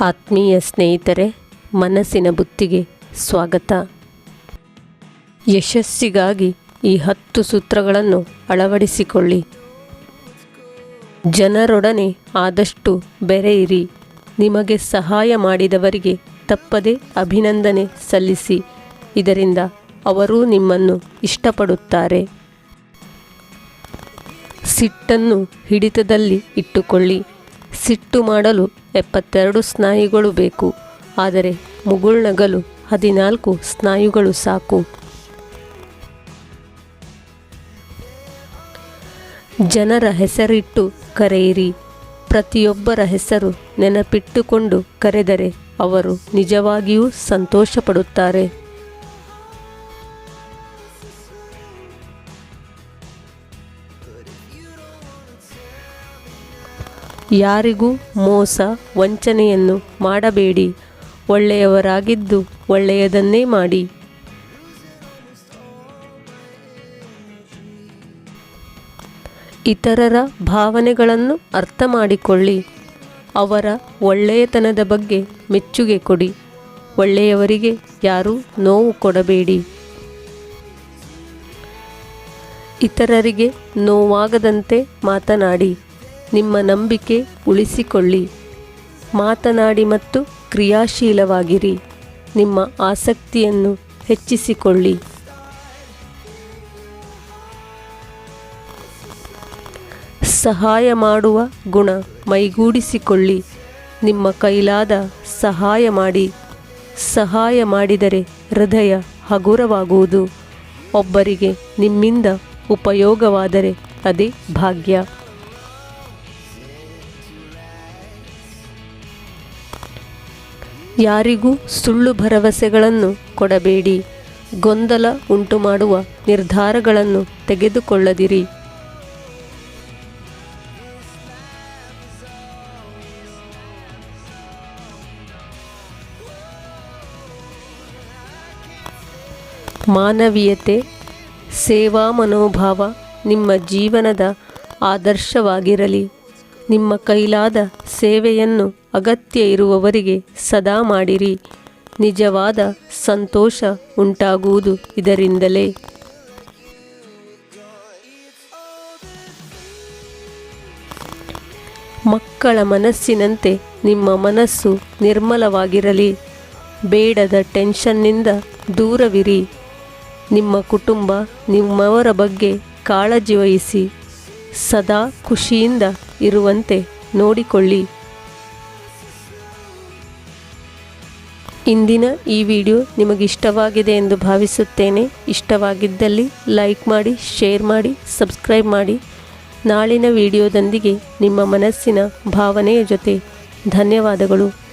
ಆತ್ಮೀಯ ಸ್ನೇಹಿತರೆ, ಮನಸ್ಸಿನ ಬುತ್ತಿಗೆ ಸ್ವಾಗತ. ಯಶಸ್ಸಿಗಾಗಿ ಈ ಹತ್ತು ಸೂತ್ರಗಳನ್ನು ಅಳವಡಿಸಿಕೊಳ್ಳಿ. ಜನರೊಡನೆ ಆದಷ್ಟು ಬೆರೆಯಿರಿ. ನಿಮಗೆ ಸಹಾಯ ಮಾಡಿದವರಿಗೆ ತಪ್ಪದೆ ಅಭಿನಂದನೆ ಸಲ್ಲಿಸಿ. ಇದರಿಂದ ಅವರೂ ನಿಮ್ಮನ್ನು ಇಷ್ಟಪಡುತ್ತಾರೆ. ಸಿಟ್ಟನ್ನು ಹಿಡಿತದಲ್ಲಿ ಇಟ್ಟುಕೊಳ್ಳಿ. ಸಿಟ್ಟು ಮಾಡಲು ಎಪ್ಪತ್ತೆರಡು ಸ್ನಾಯುಗಳು ಬೇಕು. ಆದರೆ ಮುಗುಳ್ನಗಲು ಹದಿನಾಲ್ಕು ಸ್ನಾಯುಗಳು ಸಾಕು. ಜನರ ಹೆಸರಿಟ್ಟು ಕರೆಯಿರಿ. ಪ್ರತಿಯೊಬ್ಬರ ಹೆಸರು ನೆನಪಿಟ್ಟುಕೊಂಡು ಕರೆದರೆ ಅವರು ನಿಜವಾಗಿಯೂ ಸಂತೋಷಪಡುತ್ತಾರೆ. ಯಾರಿಗೂ ಮೋಸ ವಂಚನೆಯನ್ನು ಮಾಡಬೇಡಿ. ಒಳ್ಳೆಯವರಾಗಿದ್ದು ಒಳ್ಳೆಯದನ್ನೇ ಮಾಡಿ. ಇತರರ ಭಾವನೆಗಳನ್ನು ಅರ್ಥ ಮಾಡಿಕೊಳ್ಳಿ ಅವರ ಒಳ್ಳೆಯತನದ ಬಗ್ಗೆ ಮೆಚ್ಚುಗೆ ಕೊಡಿ. ಒಳ್ಳೆಯವರಿಗೆ ಯಾರೂ ನೋವು ಕೊಡಬೇಡಿ. ಇತರರಿಗೆ ನೋವಾಗದಂತೆ ಮಾತನಾಡಿ. ನಿಮ್ಮ ನಂಬಿಕೆ ಉಳಿಸಿಕೊಳ್ಳಿ. ಮಾತನಾಡಿ ಮತ್ತು ಕ್ರಿಯಾಶೀಲವಾಗಿರಿ. ನಿಮ್ಮ ಆಸಕ್ತಿಯನ್ನು ಹೆಚ್ಚಿಸಿಕೊಳ್ಳಿ. ಸಹಾಯ ಮಾಡುವ ಗುಣ ಮೈಗೂಡಿಸಿಕೊಳ್ಳಿ. ನಿಮ್ಮ ಕೈಲಾದ ಸಹಾಯ ಮಾಡಿ. ಸಹಾಯ ಮಾಡಿದರೆ ಹೃದಯ ಹಗುರವಾಗುವುದು. ಒಬ್ಬರಿಗೆ ನಿಮ್ಮಿಂದ ಉಪಯೋಗವಾದರೆ ಅದೇ ಭಾಗ್ಯ. ಯಾರಿಗೂ ಸುಳ್ಳು ಭರವಸೆಗಳನ್ನು ಕೊಡಬೇಡಿ. ಗೊಂದಲ ಉಂಟು ಮಾಡುವ ನಿರ್ಧಾರಗಳನ್ನು ತೆಗೆದುಕೊಳ್ಳದಿರಿ. ಮಾನವೀಯತೆ, ಸೇವಾ ಮನೋಭಾವ ನಿಮ್ಮ ಜೀವನದ ಆದರ್ಶವಾಗಿರಲಿ. ನಿಮ್ಮ ಕೈಲಾದ ಸೇವೆಯನ್ನು ಅಗತ್ಯ ಇರುವವರಿಗೆ ಸದಾ ಮಾಡಿರಿ. ನಿಜವಾದ ಸಂತೋಷ ಉಂಟಾಗುವುದು ಇದರಿಂದಲೇ. ಮಕ್ಕಳ ಮನಸ್ಸಿನಂತೆ ನಿಮ್ಮ ಮನಸ್ಸು ನಿರ್ಮಲವಾಗಿರಲಿ. ಬೇಡದ ಟೆನ್ಷನ್ನಿಂದ ದೂರವಿರಿ. ನಿಮ್ಮ ಕುಟುಂಬ ನಿಮ್ಮವರ ಬಗ್ಗೆ ಕಾಳಜಿ ವಹಿಸಿ. ಸದಾ ಖುಷಿಯಿಂದ ಇರುವಂತೆ ನೋಡಿಕೊಳ್ಳಿ. ಇಂದಿನ ಈ ವಿಡಿಯೋ ನಿಮಗಿಷ್ಟವಾಗಿದೆ ಎಂದು ಭಾವಿಸುತ್ತೇನೆ. ಇಷ್ಟವಾಗಿದ್ದಲ್ಲಿ ಲೈಕ್ ಮಾಡಿ, ಶೇರ್ ಮಾಡಿ, ಸಬ್ಸ್ಕ್ರೈಬ್ ಮಾಡಿ. ನಾಳಿನ ವಿಡಿಯೋದೊಂದಿಗೆ ನಿಮ್ಮ ಮನಸ್ಸಿನ ಭಾವನೆಯ ಜೊತೆ ಧನ್ಯವಾದಗಳು.